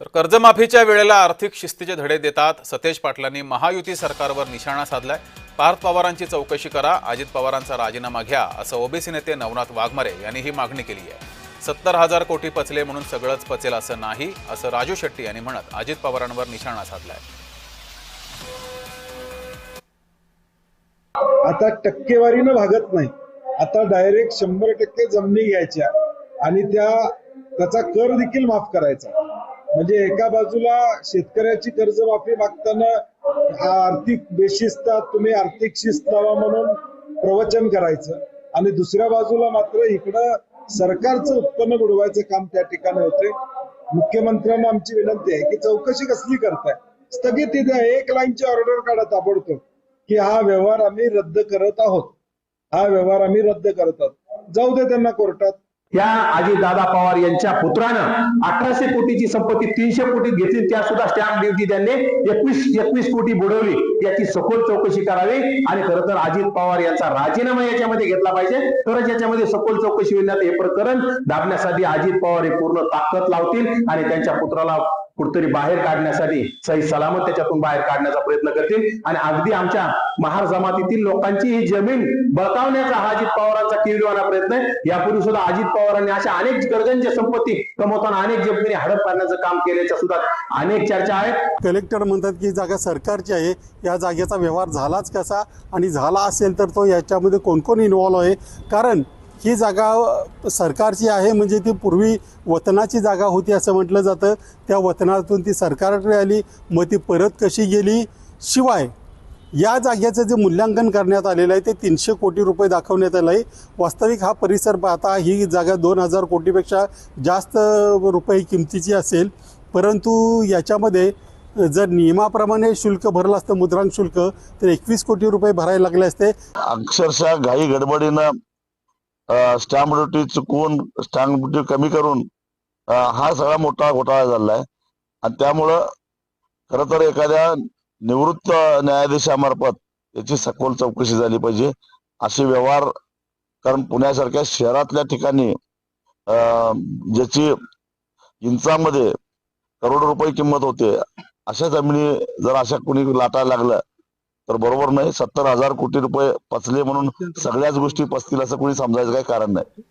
तर कर्जमाफीच्या वेळेला आर्थिक शिस्तीचे धडे देतात. सतेज पाटलांनी महायुती सरकारवर निशाणा साधलाय. पार्थ पवारांची चौकशी करा. अजित पवारांचा राजीनामा घ्या असं ओबीसी नेते नवनाथ वाघमारे यांनी ही मागणी केली आहे. सत्तर हजार कोटी पचले म्हणून सगळंच पचेल असं नाही असं राजू शेट्टी यांनी म्हणत अजित पवारांवर निशाणा साधलाय. आता टक्केवारीनं भागत नाही. आता डायरेक्ट शंभर टक्के जमिनी घ्यायच्या आणि त्या त्याचा कर देखील माफ करायचा. म्हणजे एका बाजूला शेतकऱ्याची कर्जमाफी मागताना आर्थिक बेशिस्तात तुम्ही आर्थिक शिस्त लावा म्हणून प्रवचन करायचं. आणि दुसऱ्या बाजूला मात्र इकडं सरकारचं उत्पन्न बुडवायचं काम त्या ठिकाणी होते मुख्यमंत्र्यांना आमची विनंती आहे की चौकशी कसली करताय? स्थगिती द्या एक लाईनची ऑर्डर काढा ताबडतोब की हा व्यवहार आम्ही रद्द करत आहोत. हा व्यवहार आम्ही रद्द करत आहोत. जाऊ दे त्यांना कोर्टात. या दादा पवार यांच्या पुत्रानं अठराशे कोटीची संपत्ती तीनशे कोटी घेतली त्या सुद्धा स्टॅम्प ड्युटी त्यांनी एकवीस एकवीस कोटी बुडवली. याची सखोल चौकशी करावी आणि खरं तर अजित पवार यांचा राजीनामा याच्यामध्ये घेतला पाहिजे. तरच याच्यामध्ये सखोल चौकशी होईल. हे प्रकरण दाबण्यासाठी अजित पवार हे पूर्ण ताकद लावतील आणि त्यांच्या पुत्राला कुठतरी बाहेर काढण्यासाठी सही सलामत त्याच्यातून बाहेर काढण्याचा प्रयत्न करतील. आणि अगदी आमच्या महार जमातीतील लोकांची ही जमीन बळकावण्याचा हा अजित पवारांचा किरवाना प्रयत्न आहे. यापूर्वी सुद्धा अजित पवारांनी अशा अनेक गरजांची संपत्ती कमवताना अनेक जमिनी हडप करण्याचं काम केल्याच्या सुद्धा अनेक चर्चा आहेत. कलेक्टर म्हणतात की जागा सरकारची आहे. या जागेचा व्यवहार झालाच कसा? आणि झाला असेल तर तो याच्यामध्ये कोण कोण इन्व्हॉल्व आहे? कारण ही जागा सरकारची आहे म्हणजे ती पूर्वी वतनाची जागा होती असं म्हटलं जातं. त्या वतनातून ती सरकारकडे आली मग ती परत कशी गेली? शिवाय या जागेचं जे मूल्यांकन करण्यात आलेलं आहे ते तीनशे कोटी रुपये दाखवण्यात आलं आहे. वास्तविक हा परिसर पाहता ही जागा दोन हजार कोटीपेक्षा जास्त रुपये किमतीची असेल. परंतु याच्यामध्ये जर नियमाप्रमाणे शुल्क भरलं असतं मुद्रांक शुल्क तर एकवीस कोटी रुपये भरायला लागले असते. अक्षरशः घाई गडबडीनं स्टॅम्प ड्युटी चुकवून स्टॅम्प ड्युटी कमी करून हा सगळा मोठा घोटाळा झालेला आहे आणि त्यामुळं खर तर एखाद्या निवृत्त न्यायाधीशामार्फत याची सखोल चौकशी झाली पाहिजे. असे व्यवहार कारण पुण्यासारख्या शहरातल्या ठिकाणी अं, ज्याची इंचामध्ये करोडो रुपये किंमत होते अशा जमिनी जर अशा कुणी लाटायला लागलं तर बरोबर नाही. सत्तर हजार कोटी रुपये पचले म्हणून सगळ्याच गोष्टी पचतील असं कोणी समजायचं काही कारण नाही.